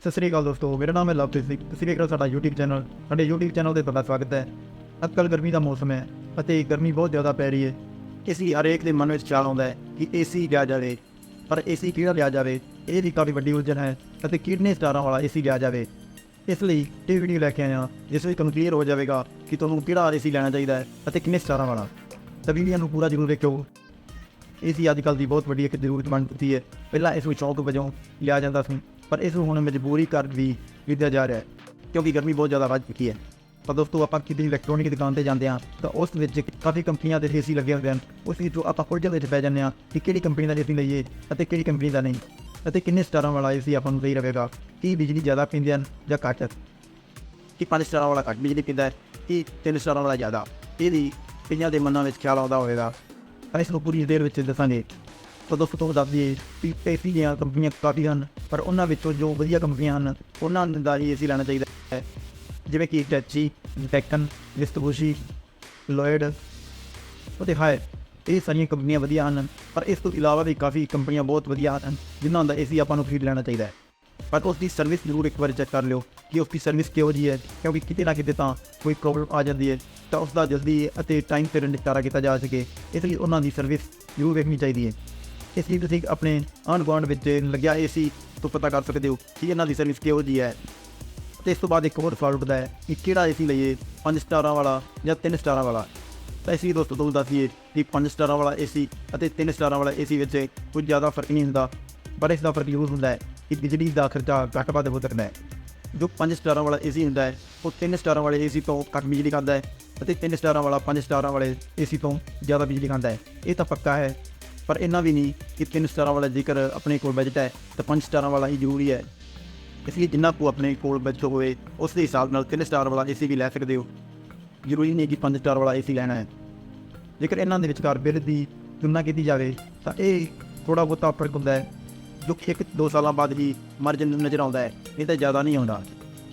ਸਤਿ ਸ੍ਰੀ ਅਕਾਲ ਦੋਸਤੋ, ਮੇਰਾ ਨਾਮ ਹੈ ਲਵਪ੍ਰੀਤ ਸਿੰਘ, ਤੁਸੀਂ ਵੇਖ ਰਹੇ ਹੋ ਸਾਡਾ YouTube ਚੈਨਲ ਸਾਡੇ YouTube ਚੈਨਲ ਤੇ ਤੁਹਾਡਾ ਸਵਾਗਤ ਹੈ। ਅੱਜਕੱਲ ਗਰਮੀ ਦਾ ਮੌਸਮ ਹੈ ਅਤੇ ਗਰਮੀ ਬਹੁਤ ਜ਼ਿਆਦਾ ਪੈ ਰਹੀ ਹੈ। ਇਸ ਲਈ ਹਰੇਕ ਦੇ ਮਨ ਵਿੱਚ ਖਿਆਲ ਆਉਂਦਾ ਹੈ ਕਿ ਏਸੀ ਲਿਆ ਜਾਵੇ, ਪਰ ਏਸੀ ਕਿਹੜਾ ਲਿਆ ਜਾਵੇ? ਇਹ ਵੀ ਕਾਫੀ ਵੱਡੀ ਉਲਝਣ ਹੈ ਅਤੇ ਕਿੰਨੇ ਸਟਾਰਾਂ ਵਾਲਾ ਏਸੀ ਲਿਆ ਜਾਵੇ? ਇਸ ਲਈ ਇਹ ਵੀਡੀਓ ਲੈ ਕੇ ਆਇਆ ਜਿਸ ਵਿੱਚ ਤੁਹਾਨੂੰ ਕਲੀਅਰ ਹੋ ਜਾਵੇਗਾ ਕਿ ਤੁਹਾਨੂੰ ਕਿਹੜਾ ਏਸੀ ਲੈਣਾ ਚਾਹੀਦਾ ਹੈ ਅਤੇ ਕਿੰਨੇ ਸਟਾਰਾਂ ਵਾਲਾ। ਤਾਂ ਵੀਡੀਓ ਨੂੰ ਪੂਰਾ ਜ਼ਰੂਰ ਵੇਖਿਓ। ਏਸੀ ਅੱਜ ਕੱਲ੍ਹ ਦੀ ਬਹੁਤ ਵੱਡੀ ਇੱਕ ਜ਼ਰੂਰਤ ਬਣ ਚੁੱਕੀ ਹੈ। ਪਹਿਲਾਂ ਇਸ ਨੂੰ ਸ਼ੌਕ ਵਜੋਂ ਲਿਆ ਜਾਂਦਾ ਸੀ। ਪਰ ਇਸ ਨੂੰ ਹੁਣ ਮਜਬੂਰੀ ਕਰ ਵੀ ਖਰੀਦਿਆ ਜਾ ਰਿਹਾ ਹੈ, ਕਿਉਂਕਿ ਗਰਮੀ ਬਹੁਤ ਜ਼ਿਆਦਾ ਵੱਧ ਚੁੱਕੀ ਹੈ। ਤਾਂ ਦੋਸਤੋ, ਆਪਾਂ ਕਿਤੇ ਇਲੈਕਟ੍ਰੋਨਿਕ ਦੁਕਾਨ ਤੇ ਜਾਂਦੇ ਹਾਂ, ਤਾਂ ਉਸ ਵਿੱਚ ਕਾਫੀ ਕੰਪਨੀਆਂ ਦੇ ਏਸੀ ਲੱਗੇ ਹੁੰਦੇ ਹਨ। ਉਸ ਵਿੱਚੋਂ ਆਪਾਂ ਉਲਝਣ ਵਿੱਚ ਪੈ ਜਾਂਦੇ ਹਾਂ ਕਿ ਕਿਹੜੀ ਕੰਪਨੀ ਦਾ ਏਸੀ ਲਈਏ ਅਤੇ ਕਿਹੜੀ ਕੰਪਨੀ ਦਾ ਨਹੀਂ, ਅਤੇ ਕਿੰਨੇ ਸਟਾਰਾਂ ਵਾਲਾ ਏਸੀ ਆਪਾਂ ਨੂੰ ਸਹੀ ਰਹੇਗਾ, ਕੀ ਬਿਜਲੀ ਜ਼ਿਆਦਾ ਪੀਂਦੇ ਹਨ ਜਾਂ ਘੱਟ। ਕਿ ਪੰਜ ਸਟਾਰਾਂ ਵਾਲਾ ਘੱਟ ਬਿਜਲੀ ਪੀਂਦਾ ਹੈ, ਕਿ ਤਿੰਨ ਸਟਾਰਾਂ ਵਾਲਾ ਜ਼ਿਆਦਾ, ਇਹਦੀ ਕਈਆਂ ਦੇ ਮਨਾਂ ਵਿੱਚ ਖਿਆਲ ਆਉਂਦਾ ਹੋਵੇਗਾ। ਤਾਂ ਇਸ ਨੂੰ ਪੂਰੀ ਦੇਰ ਵਿੱਚ ਦੱਸਾਂਗੇ। ਤਾਂ ਦੋਸਤੋ ਤੁਹਾਨੂੰ ਦੱਸ ਦਈਏ ਕਿ ਏਸੀ ਦੀਆਂ ਕੰਪਨੀਆਂ ਕਾਫੀ ਹਨ, ਪਰ ਉਹਨਾਂ ਵਿੱਚੋਂ ਜੋ ਵਧੀਆ ਕੰਪਨੀਆਂ ਹਨ, ਉਹਨਾਂ ਦਾ ਹੀ ਏਸੀ ਲੈਣਾ ਚਾਹੀਦਾ ਹੈ। ਜਿਵੇਂ ਕਿ ਟੈਚੀ ਡੈਕਨ ਵਿਸਤਬੂਸ਼ੀ ਲੋਇਡ, ਅਤੇ ਹਾਇਰ, ਇਹ ਸਾਰੀਆਂ ਕੰਪਨੀਆਂ ਵਧੀਆ ਹਨ, ਪਰ ਇਸ ਤੋਂ ਇਲਾਵਾ ਵੀ ਕਾਫੀ ਕੰਪਨੀਆਂ ਬਹੁਤ ਵਧੀਆ ਹਨ, ਜਿਨ੍ਹਾਂ ਦਾ ਏਸੀ ਆਪਾਂ ਨੂੰ ਖਰੀਦ ਲੈਣਾ ਚਾਹੀਦਾ ਹੈ। ਪਰ ਉਸ ਦੀ ਸਰਵਿਸ ਜ਼ਰੂਰ ਇੱਕ ਵਾਰ ਚੈੱਕ ਕਰ ਲਿਓ ਕਿ ਉਸ ਦੀ ਸਰਵਿਸ ਕਿਹੋ ਜਿਹੀ ਹੈ, ਕਿਉਂਕਿ ਕਿਤੇ ਨਾ ਕਿਤੇ ਤਾਂ ਕੋਈ ਪ੍ਰੋਬਲਮ ਆ ਜਾਂਦੀ ਹੈ, ਤਾਂ ਉਸ ਦਾ ਜਲਦੀ ਅਤੇ ਟਾਈਮ ਤੇ ਨਿਪਟਾਰਾ ਕੀਤਾ ਜਾ ਸਕੇ, ਇਸ ਲਈ ਉਹਨਾਂ ਦੀ ਸਰਵਿਸ ਜ਼ਰੂਰ ਵੇਖਣੀ ਚਾਹੀਦੀ ਹੈ। ਇਸ ਲਈ ਤੁਸੀਂ ਆਪਣੇ ਆਂਢ ਗੁਆਂਢ ਵਿੱਚ ਲੱਗਿਆ ਏਸੀ ਤੋਂ ਪਤਾ ਕਰ ਸਕਦੇ ਹੋ ਕਿ ਇਹਨਾਂ ਦੀ ਸਰਵਿਸ ਕਿਹੋ ਜਿਹੀ ਹੈ। ਤੇ ਇਸ ਤੋਂ ਬਾਅਦ ਇੱਕ ਹੋਰ ਸਵਾਲ ਉੱਠਦਾ ਹੈ ਕਿ ਕਿਹੜਾ ਏਸੀ ਲਈਏ 5 ਸਟਾਰਾਂ ਵਾਲਾ ਜਾਂ 3 ਸਟਾਰਾਂ ਵਾਲਾ। ਤਾਂ ਇਸ ਲਈ ਦੋਸਤੋ, ਤੁਹਾਨੂੰ ਦੱਸੀਏ ਕਿ 5 ਸਟਾਰਾਂ ਵਾਲਾ ਏਸੀ ਅਤੇ 3 ਸਟਾਰਾਂ ਵਾਲਾ ਏਸੀ ਵਿੱਚ ਕੁਝ ਜ਼ਿਆਦਾ ਫ਼ਰਕ ਨਹੀਂ ਹੁੰਦਾ, ਪਰ ਇਸ ਦਾ ਫ਼ਰਕ ਜ਼ਰੂਰ ਹੁੰਦਾ ਹੈ ਕਿ ਬਿਜਲੀ ਦਾ ਖਰਚਾ ਘੱਟ ਵੱਧ ਹੋ ਸਕਦਾ ਹੈ। ਜੋ 5 ਸਟਾਰਾਂ ਵਾਲਾ ਏਸੀ ਹੁੰਦਾ ਹੈ, ਉਹ 3 ਸਟਾਰਾਂ ਵਾਲੇ ਏਸੀ ਤੋਂ ਘੱਟ ਬਿਜਲੀ ਖਾਂਦਾ ਹੈ ਅਤੇ 3 ਸਟਾਰਾਂ ਵਾਲਾ 5 ਸਟਾਰਾਂ ਵਾਲੇ ਏਸੀ ਤੋਂ ਜ਼ਿਆਦਾ ਬਿਜਲੀ ਖਾਂਦਾ ਹੈ। ਇਹ ਤਾਂ ਪੱਕਾ ਹੈ ਪਰ ਇੰਨਾ ਵੀ ਨਹੀਂ ਕਿ 3 ਸਟਾਰਾਂ ਵਾਲਾ ਜੇਕਰ ਆਪਣੇ ਕੋਲ ਬਜਟ ਹੈ ਤਾਂ 5 ਸਟਾਰਾਂ ਵਾਲਾ ਹੀ ਜ਼ਰੂਰੀ ਹੈ। ਇਸ ਲਈ ਜਿੰਨਾ ਕੋ ਆਪਣੇ ਕੋਲ ਬਜਟ ਹੋਵੇ, ਉਸ ਦੇ ਹਿਸਾਬ ਨਾਲ 3 ਸਟਾਰ ਵਾਲਾ ਏਸੀ ਵੀ ਲੈ ਸਕਦੇ ਹੋ। ਜ਼ਰੂਰੀ ਨਹੀਂ ਕਿ 5 ਸਟਾਰ ਵਾਲਾ ਏਸੀ ਲੈਣਾ ਹੈ। ਜੇਕਰ ਇਹਨਾਂ ਦੇ ਵਿਚਕਾਰ ਬਿੱਲ ਦੀ ਤੁਲਨਾ ਕੀਤੀ ਜਾਵੇ, ਤਾਂ ਇਹ ਥੋੜਾ ਬਹੁਤਾ ਫ਼ਰਕ ਹੁੰਦਾ ਹੈ, ਜੋ ਕਿ ਇੱਕ ਦੋ ਸਾਲਾਂ ਬਾਅਦ ਹੀ ਮਾਰਜਨ ਨਜ਼ਰ ਆਉਂਦਾ ਹੈ। ਇਹ ਤਾਂ ਜ਼ਿਆਦਾ ਨਹੀਂ ਆਉਂਦਾ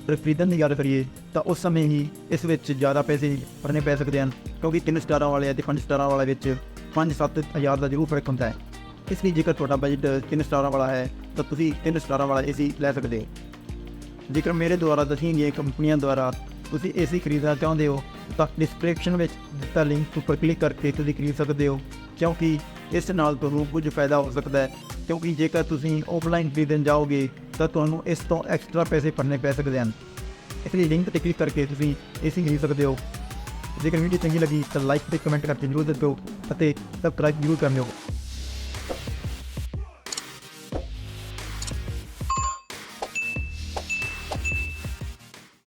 ਪਰ ਖਰੀਦਣ ਦੀ ਗੱਲ ਕਰੀਏ, ਤਾਂ ਉਸ ਸਮੇਂ ਹੀ ਇਸ ਵਿੱਚ ਜ਼ਿਆਦਾ ਪੈਸੇ ਭਰਨੇ ਪੈ ਸਕਦੇ ਹਨ, ਕਿਉਂਕਿ 3 ਸਟਾਰਾਂ ਵਾਲੇ ਅਤੇ 5 ਸਟਾਰਾਂ ਵਾਲੇ ਵਿੱਚ 5-7 ਹਜ਼ਾਰ ਦਾ ਜ਼ਰੂਰ ਫ਼ਰਕ ਹੁੰਦਾ ਹੈ। ਇਸ ਲਈ ਜੇਕਰ ਤੁਹਾਡਾ ਬਜਟ 3 ਸਟਾਰਾਂ ਵਾਲਾ ਹੈ, ਤਾਂ ਤੁਸੀਂ 3 ਸਟਾਰਾਂ ਵਾਲਾ ਏਸੀ ਲੈ ਸਕਦੇ ਹੋ। ਜੇਕਰ ਮੇਰੇ ਦੁਆਰਾ ਦੱਸੀਆਂ ਗਈਆਂ ਕੰਪਨੀਆਂ ਦੁਆਰਾ ਤੁਸੀਂ ਏਸੀ ਖਰੀਦਣਾ ਚਾਹੁੰਦੇ ਹੋ, ਤਾਂ ਡਿਸਕ੍ਰਿਪਸ਼ਨ ਵਿੱਚ ਦਿੱਤਾ ਲਿੰਕ ਉੱਪਰ ਕਲਿੱਕ ਕਰਕੇ ਤੁਸੀਂ ਖਰੀਦ ਸਕਦੇ ਹੋ, ਕਿਉਂਕਿ ਇਸ ਨਾਲ ਤੁਹਾਨੂੰ ਕੁਝ ਫਾਇਦਾ ਹੋ ਸਕਦਾ ਹੈ। ਕਿਉਂਕਿ ਜੇਕਰ ਤੁਸੀਂ ਆਫਲਾਈਨ ਖਰੀਦਣ ਜਾਓਗੇ, ਤਾਂ ਤੁਹਾਨੂੰ ਇਸ ਤੋਂ ਐਕਸਟਰਾ ਪੈਸੇ ਭਰਨੇ ਪੈ ਸਕਦੇ ਹਨ। ਇਸ ਲਈ ਲਿੰਕ ਤੇ ਕਲਿੱਕ ਕਰਕੇ ਤੁਸੀਂ ਏਸੀ ਖਰੀਦ ਸਕਦੇ ਹੋ। ਜੇਕਰ ਵੀਡੀਓ ਚੰਗੀ ਲੱਗੀ ਤਾਂ ਲਾਈਕ ਤੇ ਕਮੈਂਟ ਕਰਕੇ ਜ਼ਰੂਰ ਦੱਸੋ ਅਤੇ ਸਬਸਕ੍ਰਾਈਬ ਜ਼ਰੂਰ ਕਰ ਲਿਓ